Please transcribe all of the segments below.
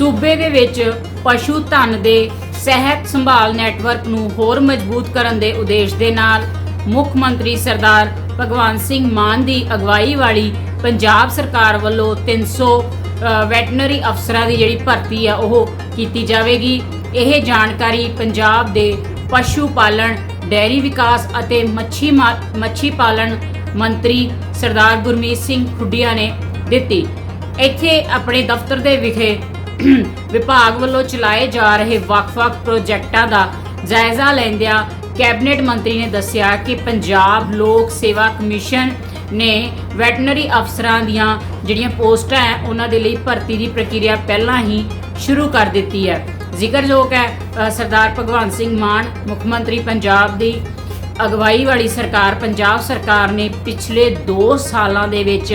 ਸੂਬੇ ਦੇ ਵਿੱਚ ਪਸ਼ੂ ਧਨ ਦੇ ਸਿਹਤ ਸੰਭਾਲ ਨੈਟਵਰਕ ਨੂੰ ਹੋਰ ਮਜ਼ਬੂਤ ਕਰਨ ਦੇ ਉਦੇਸ਼ ਦੇ ਨਾਲ ਮੁੱਖ ਮੰਤਰੀ ਸਰਦਾਰ ਭਗਵੰਤ ਸਿੰਘ ਮਾਨ ਦੀ ਅਗਵਾਈ ਵਾਲੀ ਪੰਜਾਬ ਸਰਕਾਰ ਵੱਲੋਂ 300 ਅ, ਵੈਟਰਨਰੀ ਅਫਸਰਾਂ ਦੀ ਜਿਹੜੀ ਭਰਤੀ ਆ ਉਹ ਕੀਤੀ ਜਾਵੇਗੀ। ਇਹ ਜਾਣਕਾਰੀ ਪੰਜਾਬ ਦੇ ਪਸ਼ੂ ਪਾਲਣ ਡੈਰੀ ਵਿਕਾਸ ਅਤੇ ਮੱਛੀ ਮਾ- ਮੱਛੀ ਪਾਲਣ ਮੰਤਰੀ ਸਰਦਾਰ ਗੁਰਮੀਤ ਸਿੰਘ ਖੁੱਡੀਆ ਨੇ ਦਿੱਤੀ। ਇੱਥੇ ਆਪਣੇ ਦਫ਼ਤਰ ਦੇ ਵਿਖੇ ਵਿਭਾਗ ਵੱਲੋਂ ਚਲਾਏ ਜਾ ਰਹੇ ਵੱਖ-ਵੱਖ ਪ੍ਰੋਜੈਕਟਾਂ ਦਾ ਜਾਇਜ਼ਾ ਲੈਂਦਿਆਂ ਕੈਬਨਿਟ ਮੰਤਰੀ ਨੇ ਦੱਸਿਆ ਕਿ ਪੰਜਾਬ ਲੋਕ ਸੇਵਾ ਕਮਿਸ਼ਨ ਨੇ ਵੈਟਰਨਰੀ ਅਫਸਰਾਂ ਦੀਆਂ ਜਿਹੜੀਆਂ ਪੋਸਟਾਂ ਹੈ, ਉਹਨਾਂ ਦੇ ਲਈ ਭਰਤੀ ਦੀ ਪ੍ਰਕਿਰਿਆ ਪਹਿਲਾਂ ਹੀ ਸ਼ੁਰੂ ਕਰ ਦਿੱਤੀ ਹੈ। ਜ਼ਿਕਰਯੋਗ ਹੈ ਸਰਦਾਰ ਭਗਵੰਤ ਸਿੰਘ ਮਾਨ, ਮੁੱਖ ਮੰਤਰੀ ਪੰਜਾਬ ਦੀ ਅਗਵਾਈ ਵਾਲੀ ਸਰਕਾਰ, ਪੰਜਾਬ ਸਰਕਾਰ ਨੇ ਪਿਛਲੇ 2 ਸਾਲਾਂ ਦੇ ਵਿੱਚ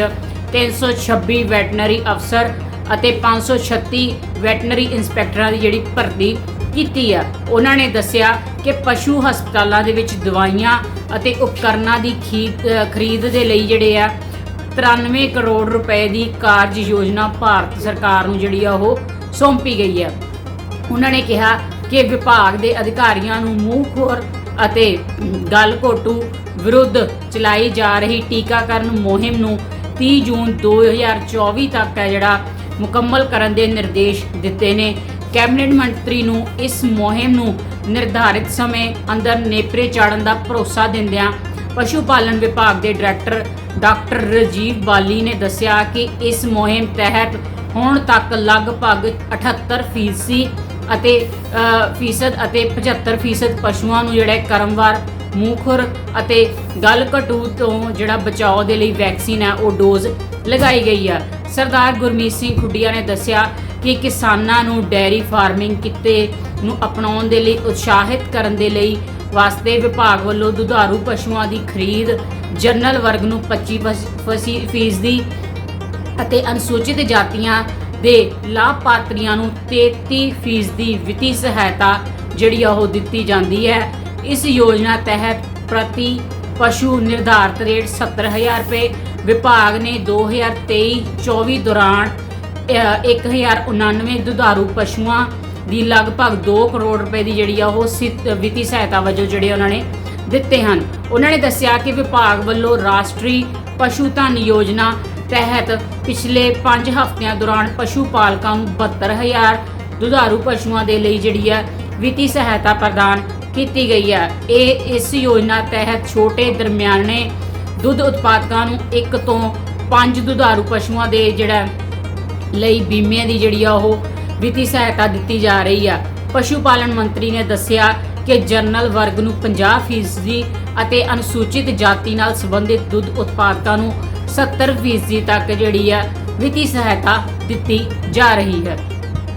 326 ਵੈਟਰਨਰੀ ਅਫਸਰ ਅਤੇ 536 ਵੈਟਨਰੀ ਇੰਸਪੈਕਟਰਾਂ ਦੀ ਜਿਹੜੀ ਭਰਤੀ ਕੀਤੀ ਆ। ਉਹਨਾਂ ਨੇ ਦੱਸਿਆ ਕਿ ਪਸ਼ੂ ਹਸਪਤਾਲਾਂ ਦੇ ਵਿੱਚ ਦਵਾਈਆਂ ਅਤੇ ਉਪਕਰਨਾਂ ਦੀ ਖੀ- ਖਰੀਦ ਦੇ ਲਈ ਜਿਹੜੇ ਆ 93 ਕਰੋੜ ਰੁਪਏ ਦੀ ਕਾਰਜ ਯੋਜਨਾ ਭਾਰਤ ਸਰਕਾਰ ਨੂੰ ਜਿਹੜੀ ਆ ਉਹ ਸੌਂਪੀ ਗਈ ਹੈ ਉਹਨਾਂ ਨੇ ਕਿਹਾ ਕਿ ਵਿਭਾਗ ਦੇ ਅਧਿਕਾਰੀਆਂ ਨੂੰ ਮੂੰਹਖੋਰ ਅਤੇ ਗਲ ਘੋਟੂ ਵਿਰੁੱਧ ਚਲਾਈ ਜਾ ਰਹੀ ਟੀਕਾਕਰਨ ਮੁਹਿੰਮ ਨੂੰ 30 ਜੂਨ 2024 ਤੱਕ ਹੈ ਜਿਹੜਾ ਮੁਕੰਮਲ ਕਰਨ ਦੇ ਨਿਰਦੇਸ਼ ਦਿੱਤੇ ਨੇ। ਕੈਬਨਿਟ ਮੰਤਰੀ ਨੂੰ ਇਸ ਮੁਹਿੰਮ ਨੂੰ ਨਿਰਧਾਰਿਤ ਸਮੇਂ ਅੰਦਰ ਨੇਪਰੇ ਚਾੜਨ ਦਾ ਭਰੋਸਾ ਦਿੰਦਿਆਂ ਪਸ਼ੂ ਪਾਲਣ ਵਿਭਾਗ ਦੇ ਡਾਇਰੈਕਟਰ ਡਾਕਟਰ ਰਜੀਵ ਬਾਲੀ ਨੇ ਦੱਸਿਆ ਕਿ ਇਸ ਮੁਹਿੰਮ ਤਹਿਤ ਹੁਣ ਤੱਕ ਲਗਭਗ 78 ਫੀਸਦੀ ਅਤੇ ਫੀਸਦ ਅਤੇ 75 ਫੀਸਦ ਪਸ਼ੂਆਂ ਨੂੰ ਜਿਹੜੇ ਕਰਮਵਾਰ ਮੂੰਹਖੁਰ ਅਤੇ ਗਲ ਘਟੂ ਤੋਂ ਜਿਹੜਾ ਬਚਾਓ ਦੇ ਲਈ ਵੈਕਸੀਨ ਹੈ, ਉਹ ਡੋਜ਼ ਲਗਾਈ ਗਈ ਆ। ਸਰਦਾਰ ਗੁਰਮੀਤ ਸਿੰਘ ਖੁੱਡੀਆ ਨੇ ਦੱਸਿਆ ਕਿ ਕਿਸਾਨਾਂ ਨੂੰ ਡੈਰੀ ਫਾਰਮਿੰਗ ਕਿੱਤੇ ਨੂੰ ਅਪਣਾਉਣ ਦੇ ਲਈ, ਉਤਸ਼ਾਹਿਤ ਕਰਨ ਦੇ ਲਈ ਵਾਸਤੇ ਵਿਭਾਗ ਵੱਲੋਂ ਦੁਧਾਰੂ ਪਸ਼ੂਆਂ ਦੀ ਖਰੀਦ ਜਨਰਲ ਵਰਗ ਨੂੰ 25% ਫੀਸਦੀ ਅਤੇ ਅਨੁਸੂਚਿਤ ਜਾਤੀਆਂ ਦੇ ਲਾਭਪਾਤਰੀਆਂ ਨੂੰ 33% ਫੀਸਦੀ ਵਿੱਤੀ ਸਹਾਇਤਾ ਜਿਹੜੀ ਆ ਉਹ ਦਿੱਤੀ ਜਾਂਦੀ ਹੈ। ਇਸ ਯੋਜਨਾ ਤਹਿਤ ਪ੍ਰਤੀ ਪਸ਼ੂ ਨਿਰਧਾਰਤ ਰੇਟ 70000 ਰੁਪਏ ਵਿਭਾਗ ਨੇ 2023-24 ਦੌਰਾਨ ਅ, 1099 ਦੁਧਾਰੂ ਪਸ਼ੂਆਂ ਦੀ ਲਗਭਗ 2 ਕਰੋੜ ਰੁਪਏ ਦੀ ਜਿਹੜੀ ਆ ਉਹ ਸਿੱਧ ਵਿੱਤੀ ਸਹਾਇਤਾ ਵਜੋਂ ਜਿਹੜੇ ਉਹਨਾਂ ਨੇ ਦਿੱਤੇ ਹਨ। ਉਹਨਾਂ ਨੇ ਦੱਸਿਆ ਕਿ ਵਿਭਾਗ ਵੱਲੋਂ ਰਾਸ਼ਟਰੀ ਪਸ਼ੂ ਧਨ ਯੋਜਨਾ ਤਹਿਤ ਪਿਛਲੇ 5 ਹਫ਼ਤਿਆਂ ਦੌਰਾਨ ਪਸ਼ੂ ਪਾਲਕਾਂ ਨੂੰ 72000 ਦੁਧਾਰੂ ਪਸ਼ੂਆਂ ਦੇ ਲਈ ਜਿਹੜੀ ਹੈ ਵਿੱਤੀ ਸਹਾਇਤਾ ਪ੍ਰਦਾਨ ਕੀਤੀ ਗਈ ਹੈ। ਇਹ ਇਸ ਯੋਜਨਾ ਤਹਿਤ ਛੋਟੇ ਦਰਮਿਆਨੇ ਦੁੱਧ ਉਤਪਾਦਕਾਂ ਨੂੰ ਇੱਕ ਤੋਂ ਪੰਜ ਦੁਧਾਰੂ ਪਸ਼ੂਆਂ ਦੇ ਜਿਹੜਾ ਲਈ ਬੀਮੇ ਦੀ ਜਿਹੜੀ ਆ ਉਹ ਵਿੱਤੀ ਸਹਾਇਤਾ ਦਿੱਤੀ ਜਾ ਰਹੀ ਆ। ਪਸ਼ੂ ਪਾਲਣ ਮੰਤਰੀ ਨੇ ਦੱਸਿਆ ਕਿ ਜਨਰਲ ਵਰਗ ਨੂੰ 50% ਫੀਸਦੀ ਅਤੇ ਅਨੁਸੂਚਿਤ ਜਾਤੀ ਨਾਲ ਸੰਬੰਧਿਤ ਦੁੱਧ ਉਤਪਾਦਕਾਂ ਨੂੰ 70% ਫੀਸਦੀ ਤੱਕ ਜਿਹੜੀ ਆ ਵਿੱਤੀ ਸਹਾਇਤਾ ਦਿੱਤੀ ਜਾ ਰਹੀ ਹੈ।